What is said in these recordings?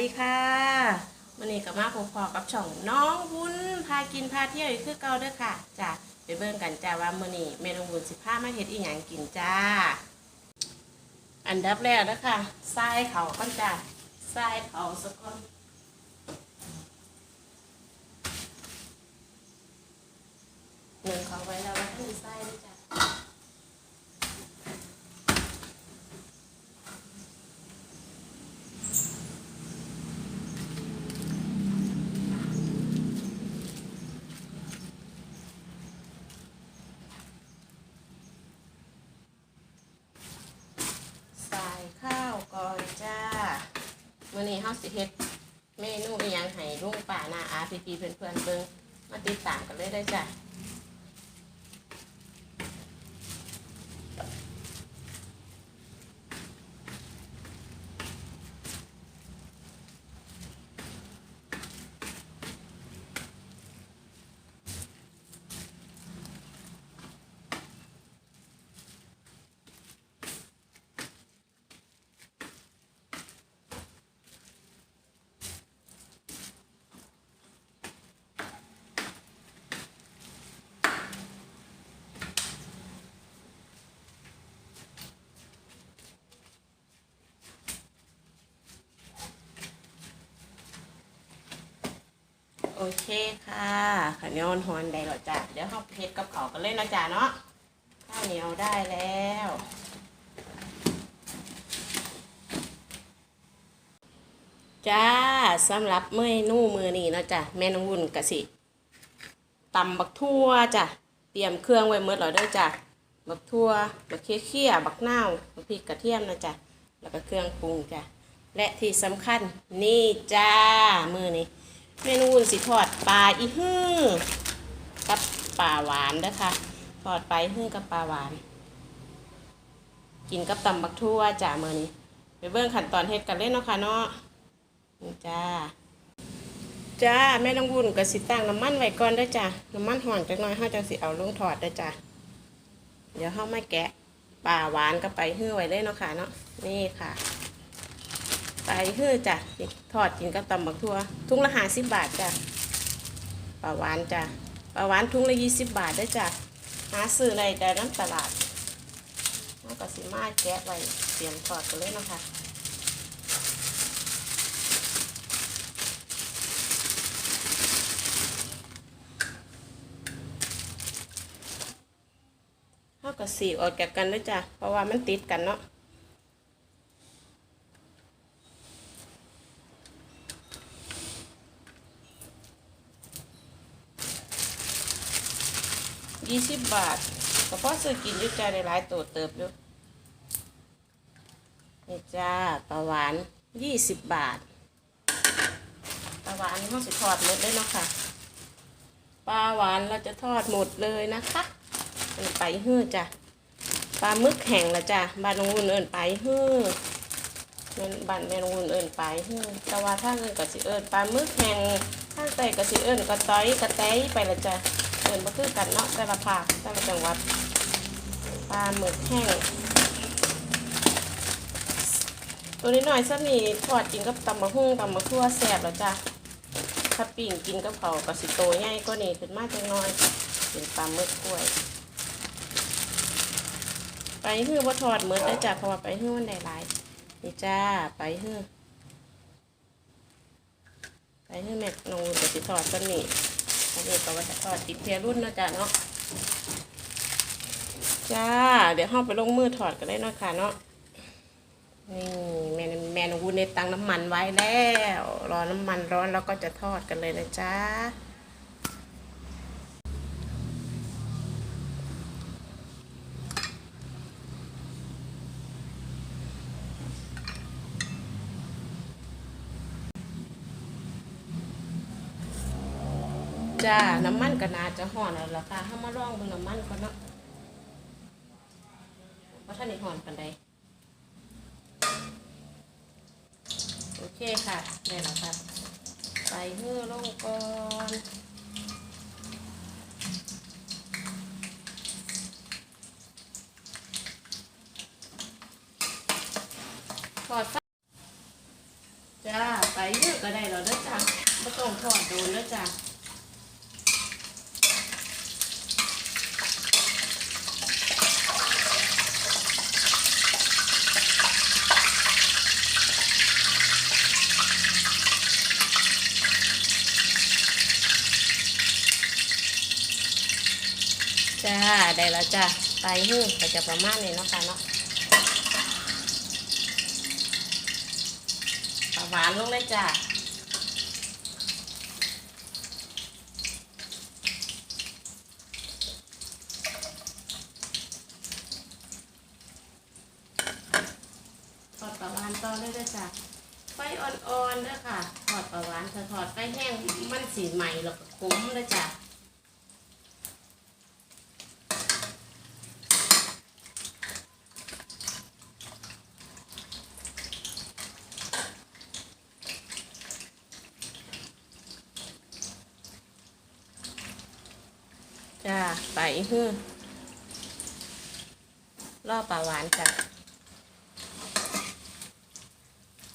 ดีค่ะวันนี้กับมาพบพอกับช่องน้องวุ้นพากินพาเที่ยวอีกคือเก่าเด้อค่ะจ้ะไปเบิ่งกันจ้าว่ามื้อนี้แม่น้องวุ้นสิพามาเฮ็ดอีหยังกินจ้า อันดับแรกนะคะทรายเขาก่อนจ้าทรายเขาสักก่อนหนึ่งเขาไว้แล้วว่าท่านทรายด้วยจ้า ใส่ข้าวก่อนจ้ามื้อนี้เฮาสิเฮ็ดเมนูอีหยังให้ลุงป่าน้าอาพี่ๆเพื่อนๆเบิ่งมาติดตามกันเลยได้จ้ะ เคค่ะข้าวเหนียวหอนได้แล้วจ้ะเดี๋ยวเฮาเฮ็ดกับเขากันเลยนะจ้ะเนาะข้าวเหนียวได้แล้วจ้าสำหรับเมื่อนู่มือนี้นะจ้ะแม่น้องวุ่นกะสิตำบักทั่วจ้ะเตรียมเครื่องไว้เมื่อแล้วเด้จ้ะบักทั่วบักเคี้ยๆบักเน่าบักพริกกระเทียมนะจ้ะแล้วก็เครื่องปรุงจ้ะและที่สำคัญนี่จ้ามือนี้ เมนูวุ่นสิทอดปลาอีฮื้อกับปลาหวานเด้อค่ะทอดปลาฮื้อกับปลาหวาน กินกับตำบักทั่วจ้ะมือนี้ไปเบิ่งขั้นตอนเฮ็ดกันเล่นเนาะค่ะเนาะจ้าจ้าแม่น้องวุ่นก็สิตั้งน้ำมันไว้ก่อนด้จ้าน้ำมันห่อนจักหน่อยเฮาจังสิเอาลงทอดด้จ้าเดี๋ยวเฮามาแกะปลาหวานก็ไปฮื้อไว้เลยเนาะค่ะเนาะนี่ค่ะ ไปฮื้อจ้ะทอดกินกับตำบักทั่วถุงละห้าสิบบาทจ้ะปลาหวานจ้ะปลาหวานถุงละยี่สิบบาทเด้จ้ะหาซื้อในแต่น้ำตลาดเฮาก็สิมาแกะไว้เตรียมทอดกันเลยนะคะเขาก็สีออกจากกันด้วยจ้ะเพราะว่ามันติดกันเนาะ ยี่สิบบาทก็พอซื้อกินยุ่จ้าในหลายตัวเติบอยู่นี่จ้าปลาหวานยี่สิบบาทปลาหวานเขาสิทอดหมดเลยเนาะค่ะปลาหวานเราจะทอดหมดเลยนะคะอันไปฮื้อจ้ะปลาหมึกแห้งละจ้ะบานงอุ่นเอิญไปฮื้อมันบานแม่น้องอุ่นเอิญไปฮื้อแต่ว่าถ้าเอิญก็สิเอิญปลาหมึกแห้งถ้าแต่ก็สิเอิญกระต้อยกระแตยไปละจ้ะ เหมือิญมาคือกันเนาะแต่ละภาคแต่ละจังหวัดปลาหมึกแห้งตัวนี้หน่อยสักนี่ทอดกินกับตำมะฮุ่งตำมะทั่วแซ่บแล้วจ้ะถ้าปิ้งกินกับเขาวก็สิโตใหญ่ก็นี่ขึ้นมาจังน้อยเป็นปลาหมึกกล้วยไปฮื้อบ่ทอดเหมือนได้จ้ะเพราะว่าไปฮื้อมันได้หลายนี่จ้าไปฮื้อไปฮื้อแม่นองอุ่นก็สิทอดกันนี่ อันนี้ก็ว่าจะทอดติดเทียรุ่นนะจ๊ะเนาะจ้า เดี๋ยวห้องไปลงมือถอดกันได้เนาะค่ะเนาะนี่แม่แม่นวุ้นในตังน้ำมันไว้แล้ว รอน้ำมันร้อนแล้วก็จะทอดกันเลยนะจ้า จ้า น้ำมันก็น่าจะห่อนแล้วล่ะค่ะเฮามาลองเบิ่งน้ำมันก่อนเนาะว่าท่านนี่ห่อนปานใดโอเคค่ะได้แล้วค่ะใส่เหือลงก่อนทอดจ้า ไปได้แล้วเด้อจ้ะไม่ต้องทอดโดนเด้อจ้ะจ้า ได้แล้วจ้ะไปหื้อก็จะประมาณนี้เนาะค่ะเนาะปลาหวานลงเลยจ้ะทอดปลาหวานต่อเลยเด้อจ้ะไฟอ่อนๆเด้อค่ะทอดปลาหวานถ้าทอดไฟแห้งมันสีใหม่แล้วก็ขมเลยจ้ะ จ้าไปฮื้อล่อปลาหวานจ้ะ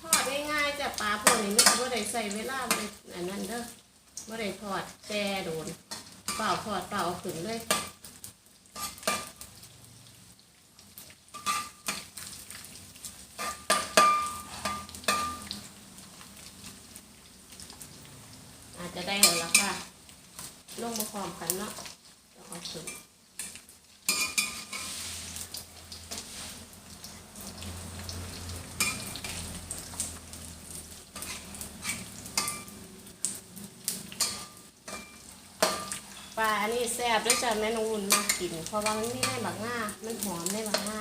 ทอดได้ง่ายจ้ะปลาพวกนี้ไม่ว่าได้ใส่เวลาไม่อันนั้นเด้อไม่ได้ทอดแช่โดนเปล่าทอดเปล่าเอาขึ้นเลย อาจจะได้แล้วล่ะค่ะลงมาพร้อมกันเนาะเดี๋ยวเอาขึ้น ปลาอันนี้แซ่บด้วยจ้ะแม่นงอุ่นมากกิน เพราะว่ามันไม่ได้บักง่ามันหอมได้บักง่า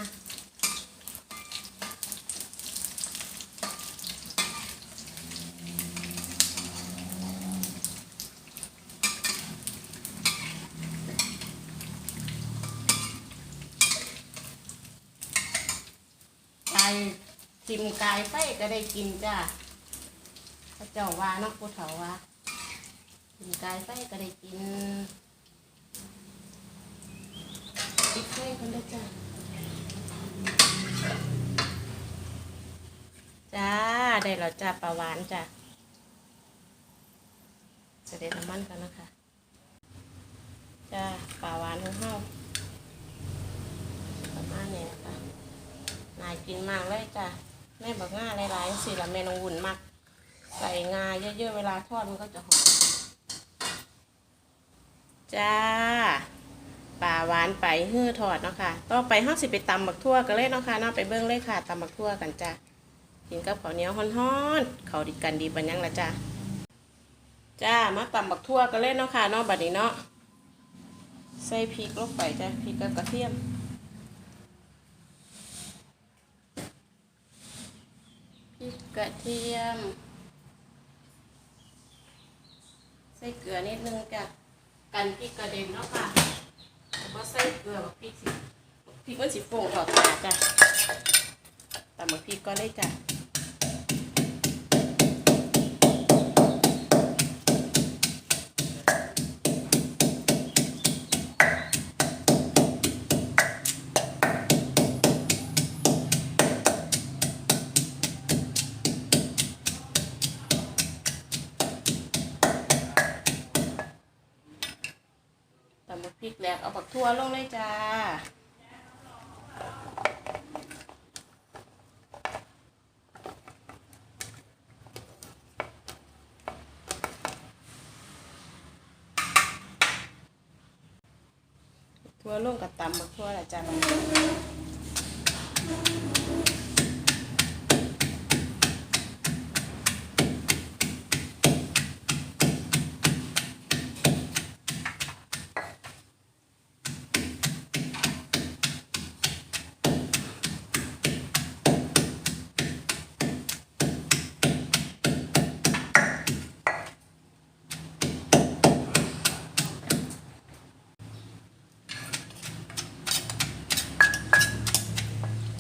ไก่ทิมกายไฟก็ได้กินจ้ะพระเจ้าว่าเนอกผู้เฒ่าว่าทิมกายไฟก็ได้กิน ปิดไฟคนได้อจ้ะจ้า ได้แล้วจ้าปลาหวานจ้ะจะได้น้ำมันกันนะคะ จ้าปลาหวานของเฮาประมาณนี้นะคะนายกินมากเลยจ้ะแม่บอกง่าหลายๆสิละแม่น้องวุ่นมากใส่งาเยอะๆเวลาทอดมันก็จะหอมจ้า ป่าหวานไปฮื้อทอดเนาะค่ะต่อไปห้าสิไปตำบักทั่วกันเลยเนาะค่ะเนาะไปเบิ้งเลยค่ะตำบักทั่วกันจ้ะกินกับข้าวเหนียวฮ้อนๆเขาวดีกันดีบันยังละจ้ะจ้ามาตำบักทั่วกันเลยเนาะค่ะเนาะบัดนี้เนาะใส่พริกลงไปจ้ะพริกกับกระเทียมพริกกระเทียม ใส่เกลือนิดนึงจ้ะกันพริกกระเด็นเนาะค่ะ บ่ใส่เกลือบักพริกสิบักพริกมันสิโป่งต่อตาจ้ะตำบักพริกก็เลยจ้ะ กพริกเอาบักทั่วลงเลยจ้าทั่วลงกับตำบักทั่วละจ้า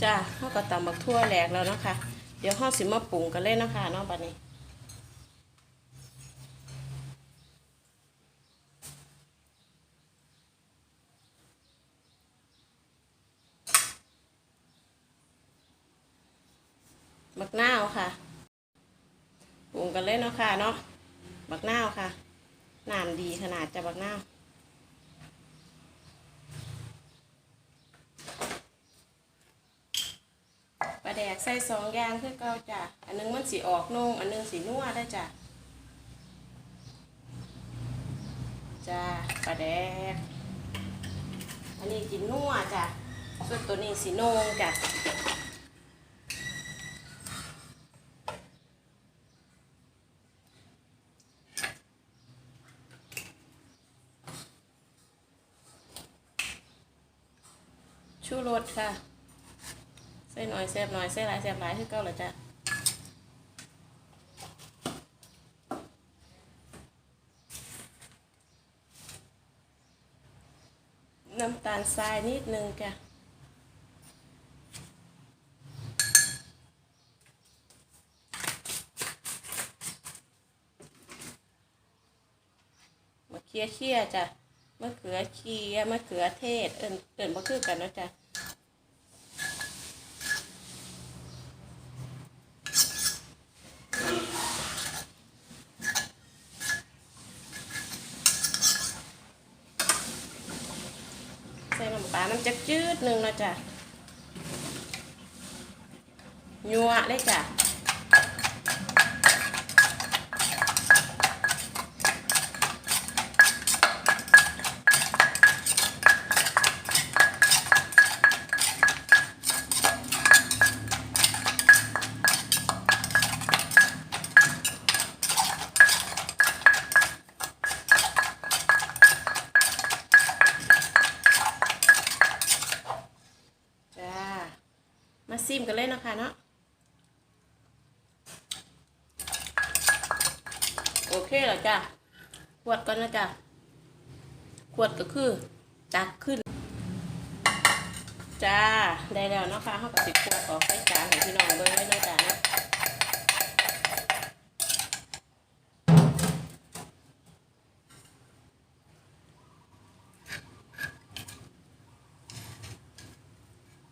จ้าเขาก็ตำบักทั่วแหลกแล้วเนาะคะเดี๋ยวห้าสิมาปรุงกันเลยเนาะคะเนาะบัดนี้มักนาวค่ะ ปรุงกันเลยเลยเนาะค่ะเนาะ บักนาวค่ะ น้ำดีขนาดจะบักนาวปลา แดกใส่สองอย่างคือเก่าจ้ะอันหนึงมันสีออกนุ่งอันหนึงสีนัวได้จ้ะจ้าปลาแดกอันนี้กินนัวจ้ะส่วนตัวนี้สีนงจ้ะชูรสค่ะ ใส่หน่อยแซ่บหน่อยใส่หลายแซ่บหลายคือเก่าเลยจ้ะน้ำตาลทรายนิดนึงจ้ะมะเขือเคี่ยจ้ะมะเขือเคี่ยมะเขือเทศเอิญเอิญบ่คือกันเนาะจ้ะ ใส่น้ำปลาน้ำจักจืดหนึ่งนะ จ้ะยัวเลยจ้ะจ้า มาซิมกันเลยนะคะเนาะ โอ เคเหรอจ้ะขวดก่อนนะจ้ะขวดก็คือตักขึ้น จ้าได้แล้วนะคะเขากับสิบขวดออกใส่จานให้พี่น้องเบิ่งเลยเนะจ้ะนะ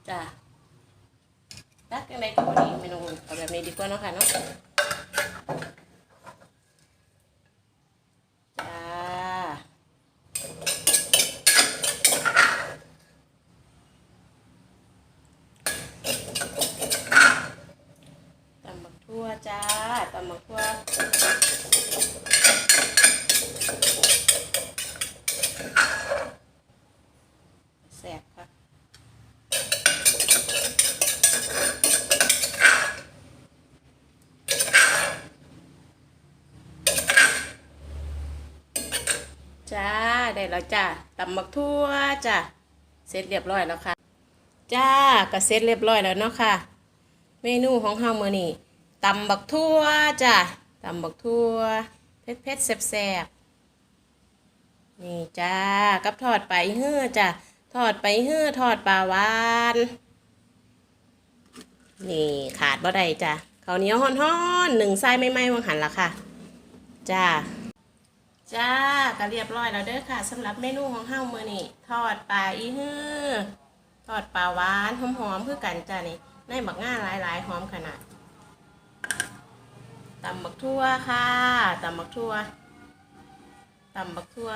จ้าตักยังไงก็พอดีไม่ต้องเอาแบบนี้ดีกว่าเนาะค่ะเนาะ จ้า ตำบักทั่วจ้า ตำบักทั่วแสบค่ะ จ้า ได้แล้วจ้าตำบักทั่วจ้าเสร็จเรียบร้อยแล้วค่ะ จ้าก็เสร็จเรียบร้อยแล้วเนาะค่ะ เมนูของเฮามื้อนี้ตำบักทั่วจ้ะตำบักทั่วเผ็ดเผ็ดๆแซ่บนี่จ้ากับทอดไปเฮือจ้ะทอดไปเฮือทอดปลาหวานนี่ขาดบ่ได้จ้ะข้าวเหนียวฮ้อนๆหนึ่งไส้ไม่ไหม้วังหันละค่ะ จ้า จ้าก็เรียบร้อยแล้วเด้อค่ะสำหรับเมนูของเฮามือนี้ทอดปลาอีฮือทอดปลาหวานหอมๆคือกันจ้านี่ในบักง่าหลายๆหอมขนาดตำบักทั่วค่ะตำบักทั่วตำบักทั่ว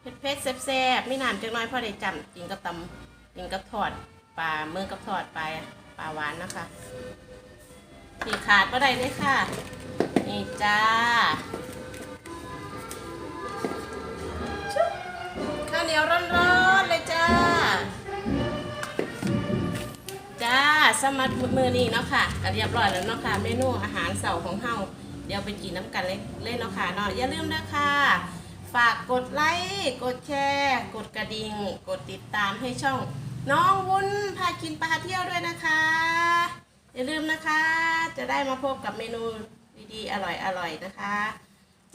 เผ็ดเผ็ดๆแซ่บๆไม่นานจังน้อยพอได้จำกินกับตำกินกับทอดปลาเมื่อกับทอดปลาปลาหวานนะคะที่ขาดก็ได้เลยค่ะ นี่จ้า เหนียวร้อนๆเลยจ้า จ้าสมัดมือนี้เนาะค่ะก็เรียบร้อยแล้วเนาะค่ะเมนูอาหารเสาร์ของเฮาเดี๋ยวไปกินน้ำกันเลยเลยเนาะค่ะเนาะอย่าลืมนะค่ะ ฝากกดไลค์กดแชร์ กดกระดิ่ง กดติดตามให้ช่อง น้องวุ้นพากินปลาเที่ยวด้วยนะคะ อย่าลืมนะคะ จะได้มาพบกับเมนูดีๆอร่อยๆนะคะ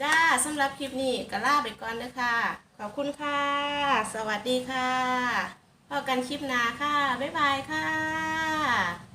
จ้าสำหรับคลิปนี้ก็ลาไปก่อนนะคะขอบคุณค่ะ สวัสดีค่ะพบกันคลิปหน้าค่ะ บ๊ายบายค่ะ